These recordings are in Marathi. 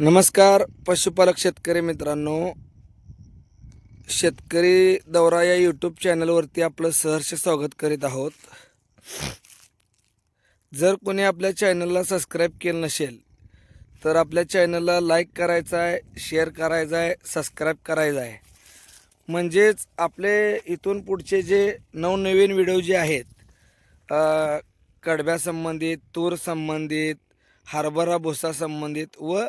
नमस्कार पशुपालक शेतकरी मित्रांनो. शेतकरी दौरा या यूट्यूब चॅनलवरती आपलं सहर्ष स्वागत करीत आहोत. जर कोणी आपल्या चॅनलला सबस्क्राईब केलं नसेल तर आपल्या चॅनलला लाईक करायचं आहे शेअर करायचं आहे सबस्क्राईब करायचं आहे. म्हणजेच आपले इथून पुढचे जे नवनवीन व्हिडिओ जे आहेत कडब्यासंबंधित तूर संबंधित हरभरा भुसा संबंधित व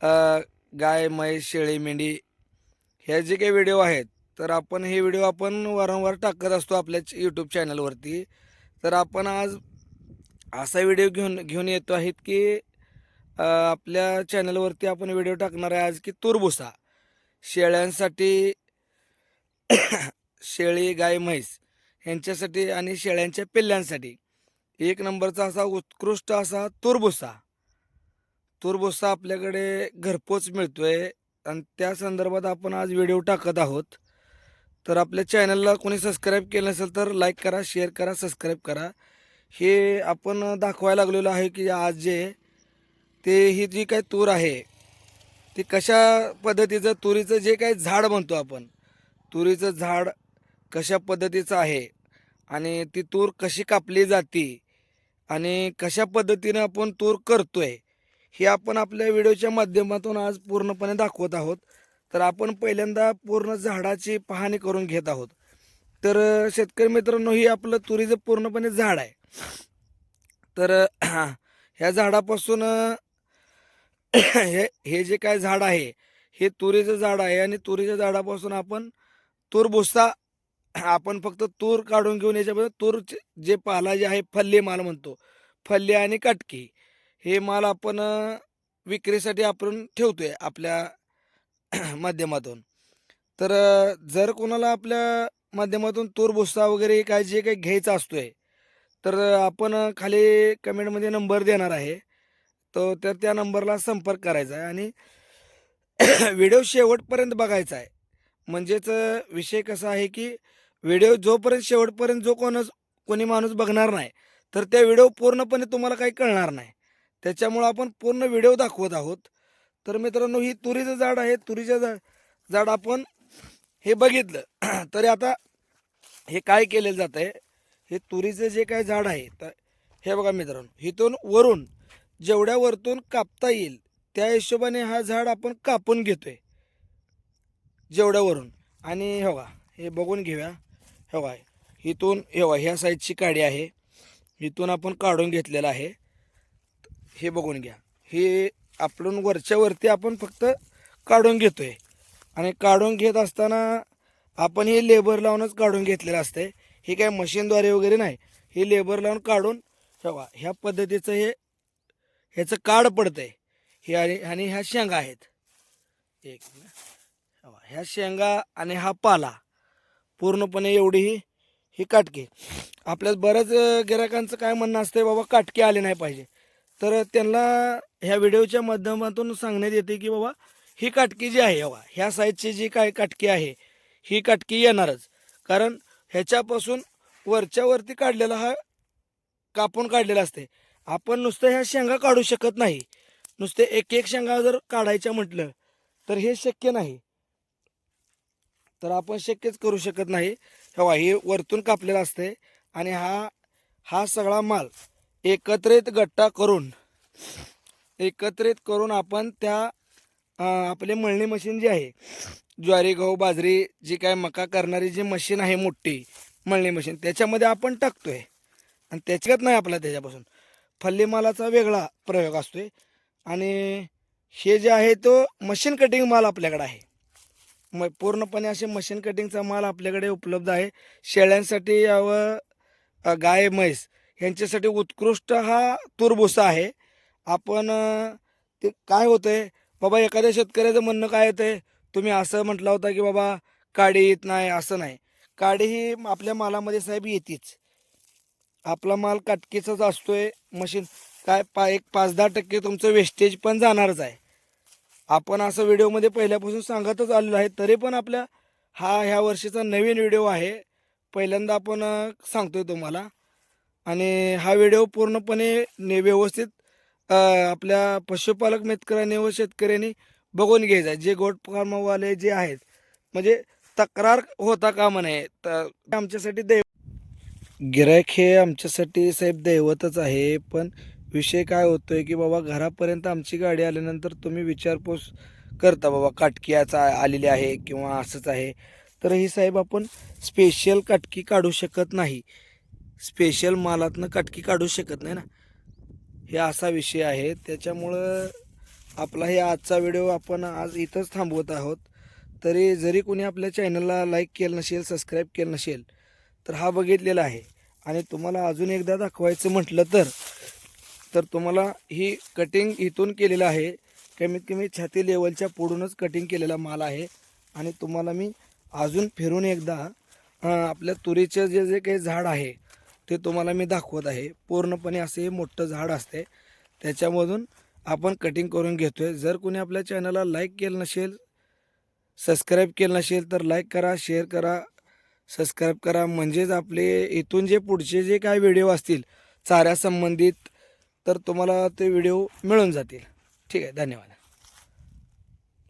अ, गाय म्हैस शेळी मेंढी ह्या जे काही व्हिडिओ आहेत तर आपण हे व्हिडिओ आपण वारंवार टाकत असतो आपल्या यूट्यूब चॅनलवरती तर आपण आज असा व्हिडिओ घेऊन घेऊन येतो आहेत की अ, आपल्या चॅनलवरती आपण व्हिडिओ टाकणार आहे आज की तुरभुसा. शेळ्यांसाठी शेळी गाय म्हैस ह्यांच्यासाठी आणि शेळ्यांच्या पिल्ल्यांसाठी. एक नंबरचा असा उत्कृष्ट असा तुरभुसा. तुरभुसा आपल्याकडे घरपोच मिळतोय. आणि त्या संदर्भात आपण आज व्हिडिओ टाकत आहोत. तर आपल्या चॅनलला कोणी सबस्क्राईब केलं नसेल तर लाईक करा शेअर करा सबस्क्राईब करा. हे आपण दाखवायला लागलेलो आहे की आज जे ते ही जी काही तूर आहे ती कशा पद्धतीचं तुरीचं जे काही झाड म्हणतो आपण तुरीचं झाड कशा पद्धतीचं आहे आणि ती तूर कशी कापली जाते आणि कशा पद्धतीनं आपण तूर करतोय हे आपण आपल्या व्हिडिओच्या माध्यमातून आज पूर्णपणे दाखवत आहोत. तर आपण पहिल्यांदा पूर्ण झाडाची पाहणी करून घेत आहोत. तर शेतकरी मित्रांनो ही आपलं तुरीचं पूर्णपणे झाड आहे. तर ह्या झाडापासून हे हे जे काय झाड आहे हे तुरीचं झाड आहे आणि तुरीच्या झाडापासून आपण तूर भुसा आपण फक्त तूर काढून घेऊन याच्यामध्ये तूर जे पाला जे आहे फल्ले माल म्हणतो. फल्ले आणि कटकी. हे माल आपण विक्रीसाठी आपण ठेवतो आहे आपल्या माध्यमातून. तर जर कोणाला आपल्या माध्यमातून तूर भुसा वगैरे काय जे काही घ्यायचं आहे तर आपण खाली कमेंटमध्ये नंबर देणार आहे. तो तर त्या नंबरला संपर्क करायचा आहे आणि व्हिडिओ शेवटपर्यंत बघायचा आहे. म्हणजेच विषय कसा आहे की व्हिडिओ जोपर्यंत शेवटपर्यंत जो कोणच कोणी माणूस बघणार नाही तर त्या व्हिडिओ पूर्णपणे तुम्हाला काही कळणार नाही. त्याच्यामुळं आपण पूर्ण व्हिडिओ दाखवत आहोत. तर मित्रांनो ही तुरीचं झाड आहे. तुरीचं झाड झाड आपण हे बघितलं. तरी आता हे काय केलेलं जात आहे हे तुरीचं जे काय झाड आहे तर हे बघा मित्रांनो इथून वरून जेवढ्या वरतून कापता येईल त्या हिशोबाने हा झाड आपण कापून घेतोय. जेवढ्यावरून आणि हे बघा हे बघून घेऊया. हे बघा इथून हे ह्या साईजची काडी आहे. इथून आपण काढून घेतलेलं आहे. हे बघून घ्या. हे आपण वरच्यावरती आपण फक्त काढून घेतो आहे आणि काढून घेत असताना आपण हे लेबर लावूनच काढून घेतलेलं असतंय. हे काय मशीनद्वारे वगैरे नाही. हे लेबर लावून काढून ठेवा. ह्या पद्धतीचं हे ह्याचं काड पडतंय. हे आणि आणि ह्या शेंगा आहेत. एक ह्या शेंगा आणि हा पाला पूर्णपणे एवढी ही ही काटकी आपल्याला बऱ्याच गिरायकांचं काय म्हणणं असतंय बाबा काटके आले नाही पाहिजे. तर त्यांना ह्या व्हिडिओच्या माध्यमातून सांगण्यात येते की बाबा ही काटकी जी आहे बाबा ह्या साईजची जी काय काटकी आहे ही काटकी येणारच. कारण ह्याच्यापासून वरच्यावरती काढलेला हा कापून काढलेला असते. आपण नुसतं ह्या शेंगा काढू शकत नाही. नुसते एक एक शेंगा जर काढायच्या म्हटलं तर हे शक्य नाही. तर आपण शक्यच करू शकत नाही. तेव्हा हे वरतून कापलेलं असते आणि हा हा सगळा माल एकत्रित गट्टा करून एकत्रित करून आपण त्या आपले मळणी मशीन जी आहे ज्वारी गहू बाजरी जी काय मका करणारी जी मशीन आहे मोठी मळणी मशीन त्याच्यामध्ये आपण टाकतो आहे आणि त्याच्यात नाही आपला त्याच्यापासून. फल्लीमालाचा वेगळा प्रयोग असतो आहे आणि हे जे आहे तो मशीन कटिंग माल आपल्याकडे आहे. म पूर्णपणे असे मशीन कटिंगचा माल आपल्याकडे उपलब्ध आहे. शेळ्यांसाठी यावं गाय म्हैस ह्यांच्यासाठी उत्कृष्ट हा तुरभुसा आहे. आपण ते काय होतं आहे बाबा एखाद्या शेतकऱ्याचं म्हणणं काय येतं आहे तुम्ही असं म्हटलं होता की बाबा काडी येत नाही असं नाही. काडी ही आपल्या मालामध्ये साहेब येतेच. आपला माल काटकीचाच असतो आहे मशीन. काय पा एक पाच दहा टक्के तुमचं वेस्टेज पण जाणारच आहे. आपण असं व्हिडिओमध्ये पहिल्यापासून सांगतच आलेलो आहे तरी पण आपल्या हा ह्या वर्षीचा नवीन व्हिडिओ आहे. पहिल्यांदा आपण सांगतोय तुम्हाला. आणि हा व्हिडिओ पूर्णपणे ने व्यवस्थित आपल्या पशुपालक मित्रांनी व शेतकऱ्यांनी बघून घ्यायचा. आहे जे गोट फार्मवाले जे आहेत म्हणजे तक्रार होता कामा नये तर आमच्यासाठी दैव गिरायक हे आमच्यासाठी साहेब दैवतच आहे पण विषय काय होतोय की बाबा घरापर्यंत आमची गाडी आल्यानंतर तुम्ही विचारपूस करता बाबा काटकीयाचा आलेली आहे किंवा असंच आहे. तर ही साहेब आपण स्पेशल काटकी काढू शकत नाही. स्पेशल मालातनं काटकी काढू शकत नाही ना. हे असा विषय आहे. त्याच्यामुळं आपला हे आजचा व्हिडिओ आपण आज इथंच थांबवत आहोत. तरी जरी कोणी आपल्या चॅनलला लाईक केलं नसेल सबस्क्राईब केलं नसेल तर हा बघितलेला आहे. आणि तुम्हाला अजून एकदा दाखवायचं म्हटलं तर तर तुम्हाला ही कटिंग इथून केलेलं आहे. कमीत कमी छाती लेवलच्या पुढूनच कटिंग केलेला माल आहे. आणि तुम्हाला मी अजून फिरून एकदा आपल्या तुरीचं जे जे काही झाड आहे ते तुम्हाला मी दाखवत आहे. पूर्णपणे असे हे मोठं झाड असते. त्याच्यामधून आपण कटिंग करून घेतो आहे जर कोणी आपल्या चॅनलला लाईक केलं नसेल सबस्क्राईब केलं नसेल तर लाईक करा शेअर करा सबस्क्राईब करा. म्हणजेच आपले इथून जे पुढचे जे काय व्हिडिओ असतील चाऱ्यासंबंधित तर तुम्हाला ते व्हिडिओ मिळून जातील. ठीक आहे. धन्यवाद.